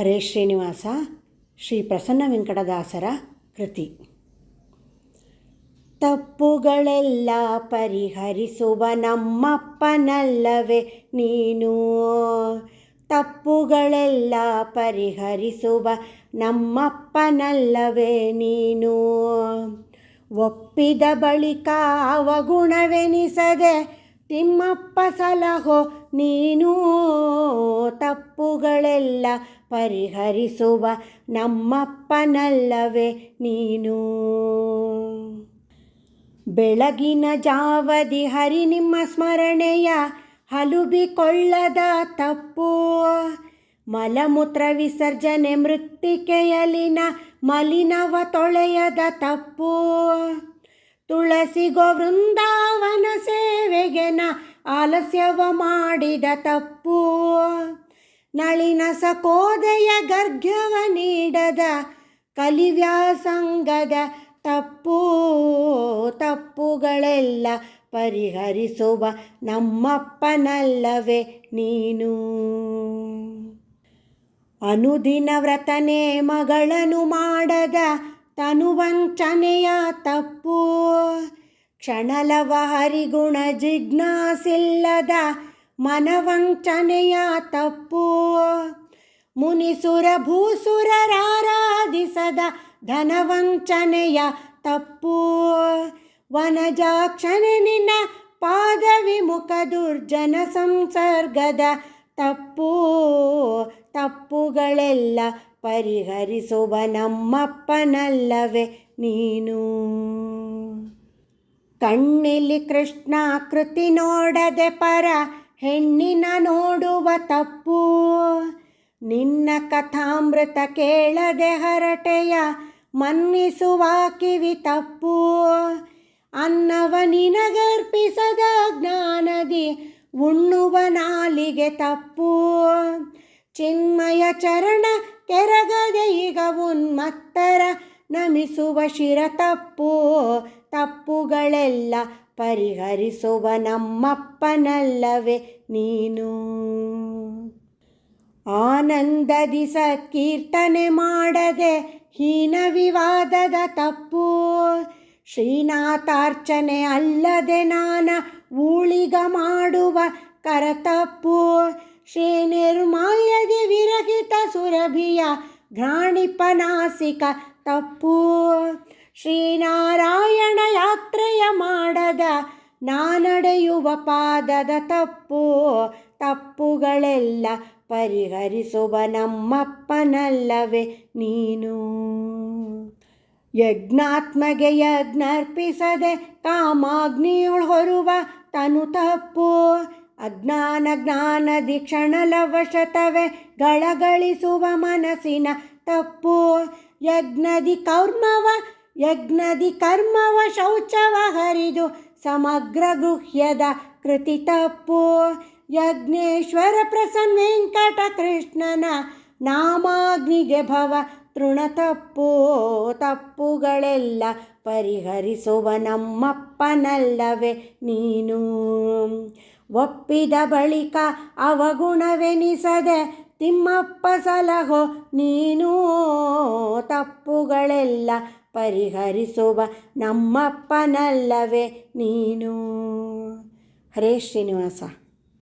ಹರೇ ಶ್ರೀನಿವಾಸ, ಶ್ರೀ ಪ್ರಸನ್ನ ವೆಂಕಟದಾಸರ ಕೃತಿ. ತಪ್ಪುಗಳೆಲ್ಲ ಪರಿಹರಿಸುವ ನಮ್ಮಪ್ಪನಲ್ಲವೇ ನೀನು. ತಪ್ಪುಗಳೆಲ್ಲ ಪರಿಹರಿಸುವ ನಮ್ಮಪ್ಪನಲ್ಲವೇ ನೀನು. ಒಪ್ಪಿದ ಬಳಿಕ ಅವಗುಣವೆನಿಸದೆ ತಿಮ್ಮಪ್ಪ ಸಲಹೋ ನೀನು. ತಪ್ಪುಗಳೆಲ್ಲ ಪರಿಹರಿಸುವ ನಮ್ಮಪ್ಪನಲ್ಲವೇ ನೀನು. ಬೆಳಗಿನ ಜಾವದಿ ಹರಿ ನಿಮ್ಮ ಸ್ಮರಣೆಯ ಹಲುಬಿಕೊಳ್ಳದ ತಪ್ಪು. ಮಲಮೂತ್ರ ವಿಸರ್ಜನೆ ಮೃತ್ತಿಕೆಯಲ್ಲಿನ ಮಲಿನವ ತೊಳೆಯದ ತಪ್ಪು. ತುಳಸಿಗೋ ವೃಂದಾವನ ಸೇವೆಗೆನ ಆಲಸ್ಯವ ಮಾಡಿದ ತಪ್ಪು. ನಳಿನ ಸಕೋದಯ ಗರ್ಗವ ನೀಡದ ಕಲಿವ್ಯಾಸಂಗದ ತಪ್ಪು ತಪ್ಪುಗಳೆಲ್ಲ ಪರಿಹರಿಸುವ ನಮ್ಮಪ್ಪನಲ್ಲವೇ ನೀನು. ಅನುದಿನ ವ್ರತನೇ ಮಗಳನ್ನು ಮಾಡದ ತನುವಂಚನೆಯ ತಪ್ಪು ಕ್ಷಣಲವ ಹರಿಗುಣ ಜಿಜ್ಞಾಸಿಲ್ಲದ ಮನವಂಚನೆಯ ತಪ್ಪು. ಮುನಿಸುರ ಭೂಸುರರಾರಾಧಿಸದ ಧನವಂಚನೆಯ ತಪ್ಪು. ವನಜಾಕ್ಷಣೆ ನಿನ್ನ ಪಾದ ವಿಮುಖ ದುರ್ಜನ ಸಂಸರ್ಗದ ತಪ್ಪು. ತಪ್ಪುಗಳೆಲ್ಲ ಪರಿಹರಿಸುವ ನಮ್ಮಪ್ಪನಲ್ಲವೇ ನೀನು. ಕಣ್ಣಿಲಿ ಕೃಷ್ಣ ಕೃತಿ ನೋಡದೆ ಪರ ಹೆಣ್ಣಿನ ನೋಡುವ ತಪ್ಪು. ನಿನ್ನ ಕಥಾಮೃತ ಕೇಳದೆ ಹರಟೆಯ ಮನ್ನಿಸುವ ಕಿವಿ ತಪ್ಪು. ಅನ್ನವ ನಿನಗರ್ಪಿಸದ ಜ್ಞಾನದಿ ಉಣ್ಣುವ ನಾಲಿಗೆ ತಪ್ಪು. ಚಿನ್ಮಯ ಚರಣ ಕೆರಗದೆ ಈಗ ಉನ್ಮತ್ತರ ನಮಿಸುವ ಶಿರ ತಪ್ಪು ತಪ್ಪುಗಳೆಲ್ಲ ಪರಿಹರಿಸುವ ನಮ್ಮಪ್ಪನಲ್ಲವೇ ನೀನು. ಆನಂದದಿ ಸತ್ಕೀರ್ತನೆ ಮಾಡದೆ ಹೀನ ವಿವಾದದ ತಪ್ಪು, ಶ್ರೀನಾಥಾರ್ಚನೆ ಅಲ್ಲದೆ ನಾನ ಊಳಿಗ ಮಾಡುವ ಕರತಪ್ಪು ಶ್ರೀ ನಿರ್ಮಾಲ್ಯದಿ ವಿರಹಿತ ಸುರಭಿಯ ಘ್ರಾಣಿಪನಾಸಿಕ ತಪ್ಪು. ಶ್ರೀನಾರಾಯಣ ಯಾತ್ರೆಯ ಮಾಡದ ನಾನಡೆಯುವ ಪಾದದ ತಪ್ಪು. ತಪ್ಪುಗಳೆಲ್ಲ ಪರಿಹರಿಸುವ ನಮ್ಮಪ್ಪನಲ್ಲವೇ ನೀನು. ಯಜ್ಞಾತ್ಮಗೆ ಯಜ್ಞರ್ಪಿಸದೆ ಕಾಮಾಗ್ನಿಯುಳು ಹೊರುವ ತನು ತಪ್ಪು. ಅಜ್ಞಾನ ಜ್ಞಾನದಿ ಕ್ಷಣಲವಶತವೇ ಗಳಗಳಿಸುವ ಮನಸ್ಸಿನ ತಪ್ಪು. ಯಜ್ಞದಿ ಕರ್ಮವ ಯಜ್ಞದಿ ಕರ್ಮವ ಶೌಚವ ಹರಿದು ಸಮಗ್ರ ಗುಹ್ಯದ ಕೃತಿ ತಪ್ಪು. ಯಜ್ಞೇಶ್ವರ ಪ್ರಸನ್ನ ವೆಂಕಟ ಕೃಷ್ಣನ ನಾಮಾಗ್ನಿಗೆ ಭವ ತೃಣ ತಪ್ಪು. ತಪ್ಪುಗಳೆಲ್ಲ ಪರಿಹರಿಸುವ ನಮ್ಮಪ್ಪನಲ್ಲವೇ ನೀನು. ಒಪ್ಪಿದ ಬಳಿಕ ಅವಗುಣವೆನಿಸದೆ ತಿಮ್ಮಪ್ಪ ಸಲಹೋ ನೀನು ತಪ್ಪುಗಳೆಲ್ಲ ಪರಿಹರಿಸುವ ನಮ್ಮಪ್ಪನಲ್ಲವೇ ನೀನು. ಹರೇ ಶ್ರೀನಿವಾಸ.